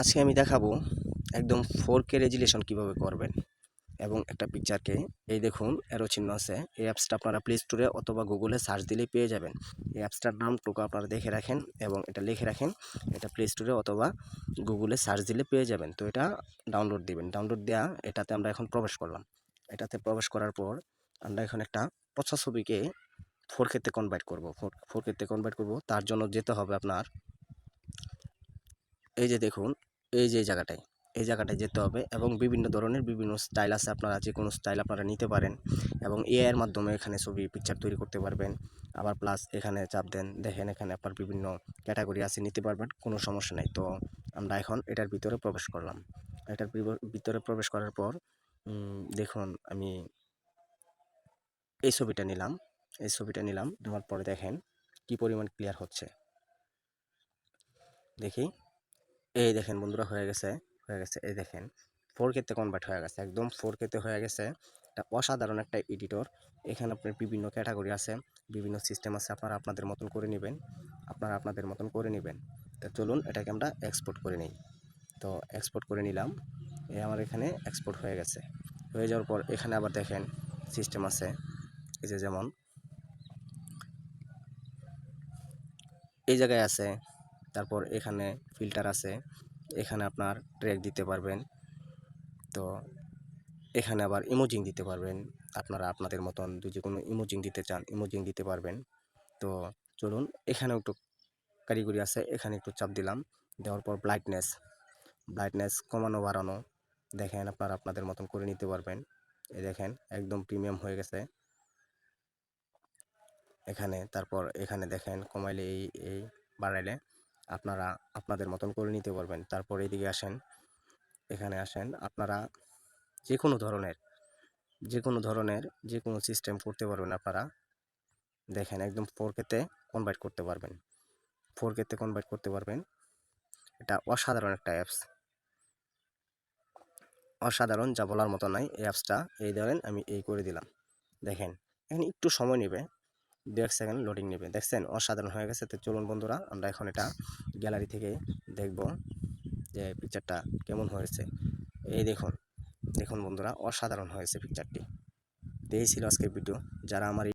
আজকে আমি দেখাবো একদম ফোর কে রেজুলেশন কীভাবে করবেন এবং একটা পিকচারকে এই দেখুন এরো চিহ্ন আছে। এই অ্যাপসটা আপনারা প্লে স্টোরে অথবা গুগলে সার্চ দিলেই পেয়ে যাবেন। এই অ্যাপসটার নামটুকু আপনারা দেখে রাখেন এবং এটা লিখে রাখেন। এটা প্লে স্টোরে অথবা গুগলে সার্চ দিলে পেয়ে যাবেন। তো এটা ডাউনলোড দিবেন। ডাউনলোড দেওয়া এটাতে আমরা এখন প্রবেশ করলাম। এটাতে প্রবেশ করার পর আমরা এখন একটা পচা ছবিকে ফোর কেতে কনভার্ট করব। ফোর কেতে কনভার্ট করব। তার জন্য যেতে হবে আপনার, এই যে দেখুন এই যে জায়গাটায়, এই জায়গাটায় যেতে হবে এবং বিভিন্ন ধরনের বিভিন্ন স্টাইল আছে আপনারা যে কোনো স্টাইল আপনারা নিতে পারেন এবং এআইয়ের মাধ্যমে এখানে ছবি পিকচার তৈরি করতে পারবেন। আবার প্লাস এখানে চাপ দেন, দেখেন এখানে আপনার বিভিন্ন ক্যাটাগরি আছে, নিতে পারবেন, কোনো সমস্যা নেই। তো আমরা এখন এটার ভিতরে প্রবেশ করলাম। এটার ভিতরে প্রবেশ করার পর দেখুন, আমি এই ছবিটা নিলাম, এই ছবিটা নিলাম, নেওয়ার পরে দেখেন কি পরিমাণ ক্লিয়ার হচ্ছে। দেখি। এই দেখেন বন্ধুরা, হয়ে গেছে হয়ে গেছে, এই দেখেন। ফোর কেতে কনভার্ট হয়ে গেছে, একদম ফোর কেতে হয়ে গেছে। এটা অসাধারণ একটা এডিটর এখানে আপনার বিভিন্ন ক্যাটাগরি আছে, বিভিন্ন সিস্টেম আছে, আপনারা আপনাদের মতন করে নেবেন, আপনারা আপনাদের মতন করে নেবেন। তো চলুন, এটাকে আমরা এক্সপোর্ট করে নিই। তো এক্সপোর্ট করে নিলাম, এ আমার এখানে এক্সপোর্ট হয়ে গেছে। হয়ে যাওয়ার পর এখানে আবার দেখেন সিস্টেম আছে, এই যে যেমন, এই জায়গায় আছে তারপর এখানে ফিল্টার আছে, এখানে আপনার ট্র্যাক দিতে পারবেন। তো এখানে আবার ইমোজিং দিতে পারবেন, আপনারা আপনাদের মতন যদি কোনো ইমোজিং দিতে চান, ইমোজিং দিতে পারবেন। তো চলুন, এখানেও একটু কারিগরি আছে, এখানে একটু চাপ দিলাম। দেওয়ার পর ব্রাইটনেস ব্রাইটনেস কমানো, বাড়ানো, দেখেন আপনারা আপনাদের মতন করে নিতে পারবেন। এই দেখেন, একদম প্রিমিয়াম হয়ে গেছে। এখানে, তারপর এখানে দেখেন, কমাইলে এই এই, বাড়াইলে। আপনারা আপনাদের মতন করে নিতে পারবেন। তারপর এদিকে আসেন, এখানে আসেন। আপনারা যে কোনো ধরনের যে কোনো ধরনের যে কোনো সিস্টেম করতে পারবেন আপনারা। দেখেন একদম ফোর কেতে কনভার্ট করতে পারবেন। ফোর কেতে কনভার্ট করতে পারবেন। এটা অসাধারণ একটা অ্যাপস অসাধারণ, যা বলার মতো নাই। এই অ্যাপসটা এই ধরেন আমি এই করে দিলাম। দেখেন, এখানে একটু সময় নেবে। দু এক সেকেন্ড লোডিং নেবে। দেখছেন? অসাধারণ হয়ে গেছে। তো চলুন বন্ধুরা, আমরা এখন এটা গ্যালারি থেকে দেখব যে পিকচারটা কেমন হয়েছে। এই দেখুন দেখুন বন্ধুরা, অসাধারণ হয়েছে পিকচারটি দিয়েছিল ছিল আজকের ভিডিও যারা আমার